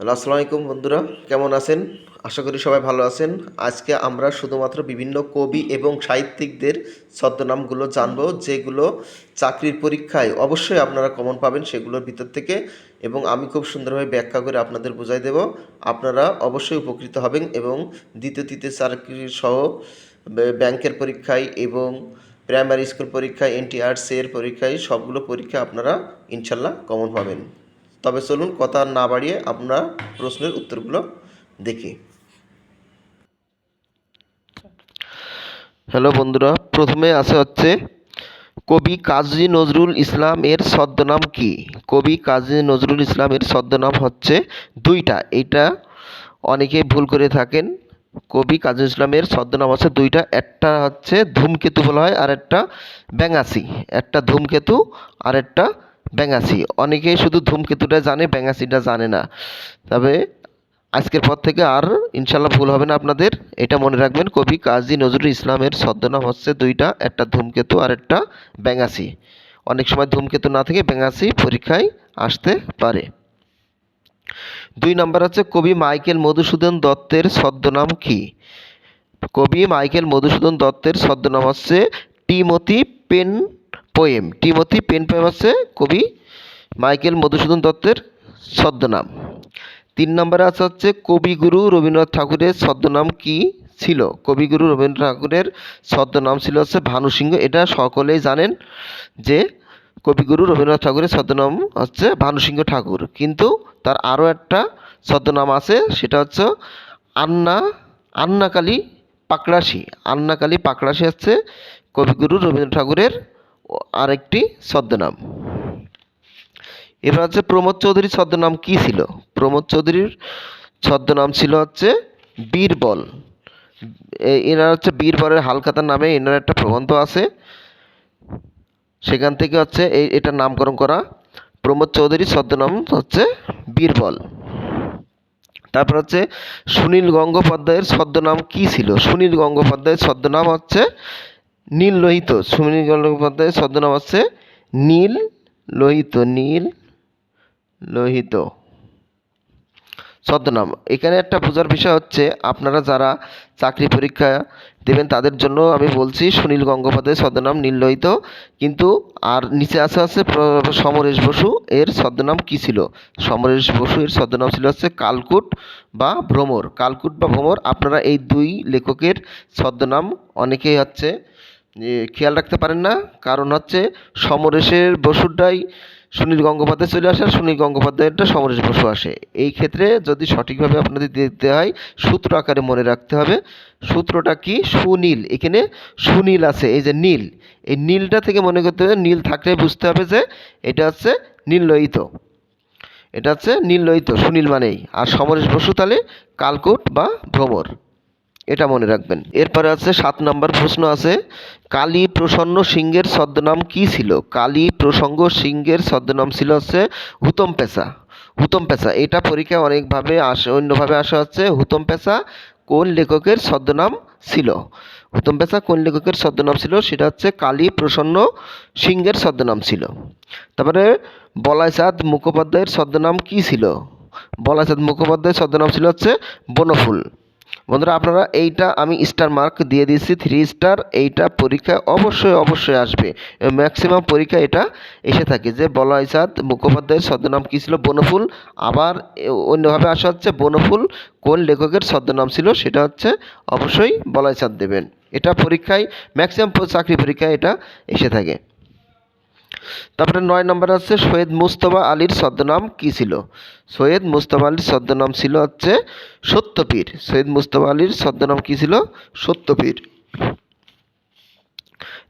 Hello আসসালামু আলাইকুম বন্ধুরা, কেমন আছেন? আশা করি সবাই ভালো আছেন। আজকে আমরা শুধুমাত্র বিভিন্ন কবি এবং সাহিত্যিকদের ছদ্মনামগুলো জানব, যেগুলো চাকরির পরীক্ষায় অবশ্যই আপনারা কমন পাবেন সেগুলোর ভিতর থেকে এবং আমি খুব সুন্দরভাবে ব্যাখ্যা করে আপনাদের বুঝাই দেব। আপনারা অবশ্যই উপকৃত হবেন এবং দ্বিতীয় তৃতীয় চাকরি সহ ব্যাংকের পরীক্ষায় এবং প্রাইমারি স্কুল পরীক্ষায়, এনটিআরসি এর পরীক্ষায় সবগুলো পরীক্ষা আপনারা ইনশাল্লাহ কমন পাবেন। তবে চলুন কথা না বাড়িয়ে আমরা প্রশ্নের উত্তরগুলো দেখি। হ্যালো বন্ধুরা, প্রথমে আছে হচ্ছে, কবি কাজী নজরুল ইসলাম এর ছদ্মনাম কি? কবি কাজী নজরুল ইসলামের ছদ্মনাম হচ্ছে দুইটা এটা অনেকে ভুল করে থাকেন। কবি কাজী ইসলামের ছদ্মনাম আছে দুইটা, একটা হচ্ছে ধূমকেতু বলা হয় আর একটা ব্যাঙাসি। একটা ধূমকেতু আর একটা ব্যাঙাসি অনেকেই শুধু ধূমকেতুটা জানে ব্যাঙাসিটা জানে না। তবে আজকের পর থেকে আর ইনশাল্লাহ ভুল হবে না আপনাদের। এটা মনে রাখবেন, কবি কাজী নজরুল ইসলামের ছদ্মনাম হচ্ছে দুইটা, একটা ধূমকেতু আর একটা ব্যাঙাসি অনেক সময় ধূমকেতু না থেকে ব্যাঙাসি পরীক্ষায় আসতে পারে। দুই নম্বর হচ্ছে কবি মাইকেল মধুসূদন দত্তের ছদ্মনাম কি? কবি মাইকেল মধুসূদন দত্তের ছদ্মনাম হচ্ছে Timothy pen poem Timothy pen poem হচ্ছে কবি মাইকেল মধুসূদন দত্তের ছদ্মনাম। তিন নম্বরে আছে হচ্ছে, কবিগুরু রবীন্দ্রনাথ ঠাকুরের ছদ্মনাম কি ছিল? কবিগুরু রবীন্দ্রনাথ ঠাকুরের ছদ্মনাম ছিল হচ্ছে ভানু সিংহ এটা সকলেই জানেন যে, কবিগুরু রবীন্দ্রনাথ ঠাকুরের ছদ্মনাম হচ্ছে ভানু সিংহ ঠাকুর। কিন্তু তার আরও একটা ছদ্মনাম আছে, সেটা হচ্ছে আন্না, আন্নাকালী পাকড়াশি। আন্নাকালী পাকড়াশি হচ্ছে কবিগুরু রবীন্দ্রনাথ ঠাকুরের আরেকটি ছদ্মনাম। এবার হচ্ছে প্রমোদ চৌধুরীর ছদ্মনাম কি ছিল? প্রমোদ চৌধুরীর ছদ্মনাম ছিল হচ্ছে বীরবল। এনার হচ্ছে বীরবলের হালখাতার নামে এনার একটা প্রবন্ধ আছে। সেখান থেকে হচ্ছে এই এটার নামকরণ করা প্রমোদ চৌধুরীর ছদ্মনাম হচ্ছে বীরবল। তারপর হচ্ছে সুনীল গঙ্গোপাধ্যায়ের ছদ্মনাম কি ছিল? সুনীল গঙ্গোপাধ্যায়ের ছদ্মনাম হচ্ছে নীল লোহিত সুনীল গঙ্গোপাধ্যায়ের ছদ্মনাম হচ্ছে নীল লোহিত নীল লোহিত ছদ্মনাম, এখানে একটা বোঝার বিষয় হচ্ছে আপনারা যারা চাকরি পরীক্ষা দেবেন তাদের জন্য আমি বলছি সুনীল গঙ্গোপাধ্যায়ের ছদ্মনাম নীল লোহিত কিন্তু আর নিচে আছে আছে সমরেশ বসু এর ছদ্মনাম কি ছিল? সমরেশ বসু এর ছদ্মনাম ছিল হচ্ছে কালকুট বা ভ্রমর। কালকুট বা ভ্রমর, আপনারা এই দুই লেখকের ছদ্মনাম অনেকেই হচ্ছে খেয়াল রাখতে পারেন না। কারণ হচ্ছে সমরেশের বসুরটাই সুনীল গঙ্গোপাধ্যায় চলে আসে আর সুনীল গঙ্গোপাধ্যায়েরটা সমরেশ বসু আসে। এই ক্ষেত্রে যদি সঠিকভাবে আপনাদের দেখতে হয়, সূত্র আকারে মনে রাখতে হবে। সূত্রটা কি? সুনীল। এখানে সুনীল আছে, এই যে নীল। এই নীলটা থেকে মনে করতে হবে, নীল থাকলে বুঝতে হবে যে এটা হচ্ছে নীল লোহিত এটা হচ্ছে নীল লোহিত সুনীল মানেই। আর সমরেশ বসু তাহলে কালকুট বা ভ্রমর। এটা মনে রাখবেন। এরপরে আছে সাত নম্বর প্রশ্ন আছে, কালী প্রসন্ন সিংহের ছদ্মনাম কি ছিল? কালী প্রসঙ্গ সিংহের ছদ্মনাম ছিল হচ্ছে হুতম পেশা হুতম পেশা এটা পরীক্ষায় অনেকভাবে আসে অন্যভাবে আসা হচ্ছে, হুতম পেশা কোন লেখকের ছদ্মনাম ছিল? হুতম পেশা কোন লেখকের ছদ্মনাম ছিল? সেটা হচ্ছে কালী প্রসন্ন সিংহের ছদ্মনাম ছিল। তারপরে বলাইচাঁদ মুখোপাধ্যায়ের ছদ্মনাম কি ছিল? বলাইচাঁদ মুখোপাধ্যায়ের ছদ্মনাম ছিল হচ্ছে বনফুল। বন্ধুরা, আপনারা এইটা আমি স্টার মার্ক দিয়ে দিচ্ছি থ্রি স্টার এইটা পরীক্ষায় অবশ্যই অবশ্যই আসবে। ম্যাক্সিমাম পরীক্ষা এটা এসে থাকে যে বলয়চাঁদ মুখোপাধ্যায়ের ছদ্মনাম কী ছিল? বনফুল। আবার অন্যভাবে আসা হচ্ছে বনফুল, কোন লেখকের ছদ্মনাম ছিল? সেটা হচ্ছে অবশ্যই বলয়চাঁদ দেবেন। এটা পরীক্ষায় ম্যাক্সিমাম চাকরি পরীক্ষায় এটা এসে থাকে। তারপরে নয় নম্বর হচ্ছে সৈয়দ মুস্তফা আলীর ছদ্মনাম কী ছিল? সৈয়দ মুস্তফা আলীর ছদ্মনাম ছিল হচ্ছে সত্যপীর। সৈয়দ মুস্তফা আলীর ছদ্মনাম কী ছিল? সত্যপীর।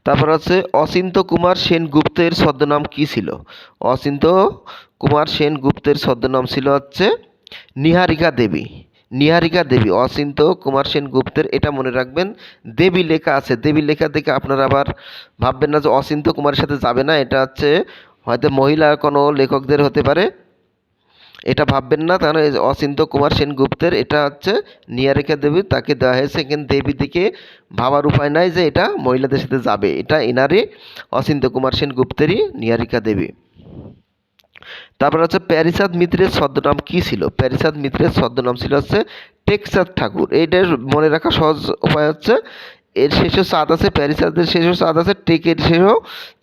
তারপর হচ্ছে অচিন্ত কুমার সেনগুপ্তের ছদ্মনাম কী ছিল? অচিন্ত কুমার সেনগুপ্তের ছদ্মনাম ছিল হচ্ছে নিহারিকা দেবী। নিহারিকা দেবী অচিন্ত কুমার সেনগুপ্তের এটা মনে রাখবেন। দেবী লেখা আছে। দেবী লেখা দেখে আপনারা আবার ভাববেন না যে অচিন্ত কুমারের সাথে যাবে না। এটা হচ্ছে হয়তো মহিলা কোনো লেখকদের হতে পারে। এটা ভাববেন না। তাহলে অচিন্ত কুমার সেনগুপ্তের এটা হচ্ছে নিয়ারিকা দেবী। তাকে দেওয়া হয়েছে। কিন্তু দেবী দিকে ভাবার উপায় নাই যে এটা মহিলাদের সাথে যাবে। এটা এনারই অচিন্ত কুমার সেনগুপ্তেরই নিয়ারিকা দেবী। তারপর হচ্ছে প্যারিচাঁদ মিত্রের ছদ্মনাম কী ছিল? প্যারিসাদ মিত্রের ছদ্মনাম ছিল হচ্ছে টেকচাঁদ ঠাকুর। এইটার মনে রাখা সহজ উপায় হচ্ছে, এর শেষেও চাঁদ আছে প্যারিচাঁদের শেষেও চাঁদ আছে, টেকের শেষেও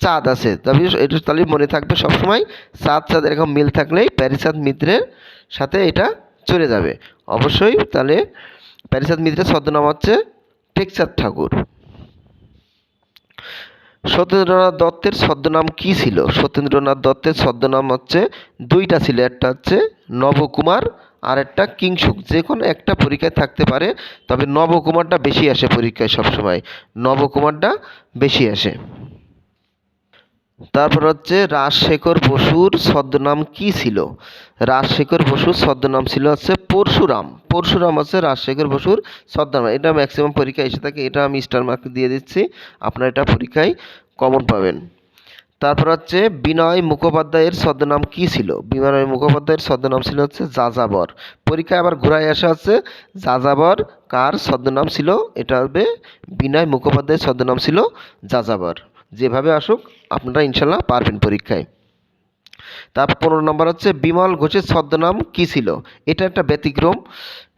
চাঁদ আছে। তবে এটা তাহলে মনে থাকবে সবসময়, চাঁদ চাঁদ এরকম মিল থাকলেই প্যারিসাদ মিত্রের সাথে এটা চলে যাবে। অবশ্যই তাহলে প্যারিসাদ মিত্রের ছদ্মনাম হচ্ছে টেকচাঁদ ঠাকুর। সত্যেন্দ্রনাথ দত্তের ছদ্মনাম কী ছিল? সত্যেন্দ্রনাথ দত্তের ছদ্মনাম হচ্ছে, দুইটা ছিল, একটা হচ্ছে নবকুমার আর একটা কিংসুক যে কোনো একটা পরীক্ষায় থাকতে পারে, তবে নবকুমারটা বেশি আসে পরীক্ষায় সবসময়। নবকুমারটা বেশি আসে। তারপর হচ্ছে রাজশেখর বসুর ছদ্মনাম কি ছিল? রাজশেখর বসুর ছদ্মনাম ছিল হচ্ছে পরশুরাম। পরশুরাম হচ্ছে রাজশেখর বসুর ছদ্মনাম। এটা ম্যাক্সিমাম পরীক্ষায় এসে থাকে। এটা আমি স্টার মার্ক দিয়ে দিচ্ছি। আপনারা এটা পরীক্ষায় কমন পাবেন। তারপর হচ্ছে বিনয় মুখোপাধ্যায়ের ছদ্মনাম কি ছিল? বিনয় মুখোপাধ্যায়ের ছদ্মনাম ছিল হচ্ছে যাযাবর। পরীক্ষায় আবার ঘুরায় আসা হচ্ছে যাযাবর কার ছদ্মনাম ছিল? এটা হবে বিনয় মুখোপাধ্যায়ের ছদ্মনাম ছিল যাযাবর। যেভাবে আসুক, আপনারা ইনশাল্লাহ পারবেন পরীক্ষায়। তারপর পনেরো নম্বর হচ্ছে, বিমল ঘোষের ছদ্মনাম কী ছিল? এটা একটা ব্যতিক্রম।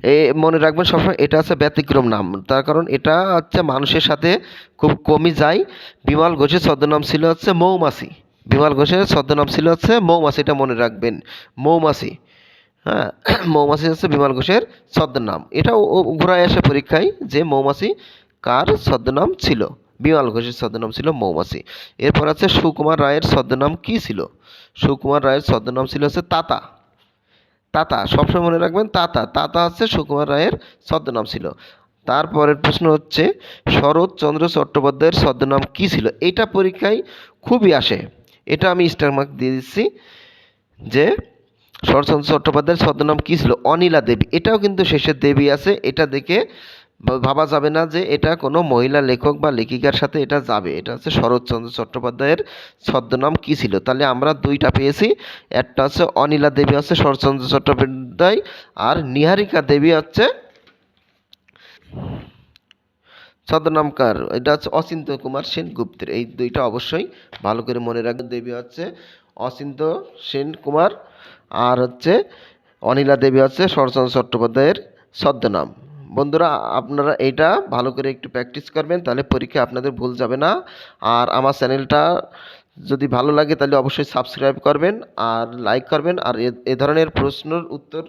এ, মনে রাখবেন সবসময় এটা হচ্ছে ব্যতিক্রম নাম। তার কারণ এটা হচ্ছে মানুষের সাথে খুব কমই যায়। বিমল ঘোষের ছদ্মনাম ছিল হচ্ছে মৌমাছি। বিমল ঘোষের ছদ্মনাম ছিল হচ্ছে মৌমাছি, এটা মনে রাখবেন। মৌমাছি। হ্যাঁ মৌমাছি হচ্ছে বিমল ঘোষের ছদ্মনাম। এটাও ঘোরায় আসে পরীক্ষায় যে মৌমাছি কার ছদ্মনাম ছিল। বিমল ঘোষের ছদ্মনাম ছিল মৌমাছি। এরপর আছে সুকুমার রায়ের ছদ্মনাম কী ছিল? সুকুমার রায়ের ছদ্মনাম ছিল হচ্ছে তাতা। তাতা, সবসময় মনে রাখবেন তাতা। তাতা হচ্ছে সুকুমার রায়ের ছদ্মনাম ছিল। তারপরের প্রশ্ন হচ্ছে শরৎচন্দ্র চট্টোপাধ্যায়ের ছদ্মনাম কী ছিল? এটা পরীক্ষায় খুবই আসে। এটা আমি স্টার মার্ক দিয়ে দিচ্ছি যে শরৎচন্দ্র চট্টোপাধ্যায়ের ছদ্মনাম কী ছিল? অনিলা দেবী। এটাও কিন্তু শেষের দেবী আছে। এটা দেখে ভাবা যাবে না যে এটা কোনো মহিলা লেখক বা লেখিকার সাথে এটা যাবে। এটা হচ্ছে শরৎচন্দ্র চট্টোপাধ্যায়ের ছদ্মনাম কী ছিল? তাহলে আমরা দুইটা পেয়েছি। একটা হচ্ছে অনিলা দেবী, হচ্ছে শরৎচন্দ্র চট্টোপাধ্যায়, আর নিহারিকা দেবী হচ্ছে ছদ্মনামকার। এটা হচ্ছে অচিন্ত কুমার সেনগুপ্তের। এই দুইটা অবশ্যই ভালো করে মনে রাখবেন। দেবী হচ্ছে অচিন্ত সেন কুমার আর হচ্ছে অনিলা দেবী হচ্ছে শরৎচন্দ্র চট্টোপাধ্যায়ের ছদ্মনাম। বন্ধুরা, আপনারা এইটা ভালো করে একটু প্র্যাকটিস করবেন, তাহলে পরীক্ষা আপনাদের ভুল যাবে না। আর আমার চ্যানেলটা যদি ভালো লাগে, তাহলে অবশ্যই সাবস্ক্রাইব করবেন আর লাইক করবেন। আর এ ধরনের প্রশ্নের উত্তর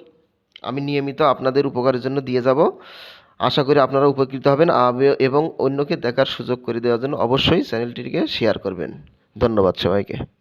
আমি নিয়মিত আপনাদের উপকারের জন্য দিয়ে যাব। আশা করি আপনারা উপকৃত হবেন। এবং অন্যকে দেখার সুযোগ করে দেওয়ার জন্য অবশ্যই চ্যানেলটিকে শেয়ার করবেন। ধন্যবাদ সবাইকে।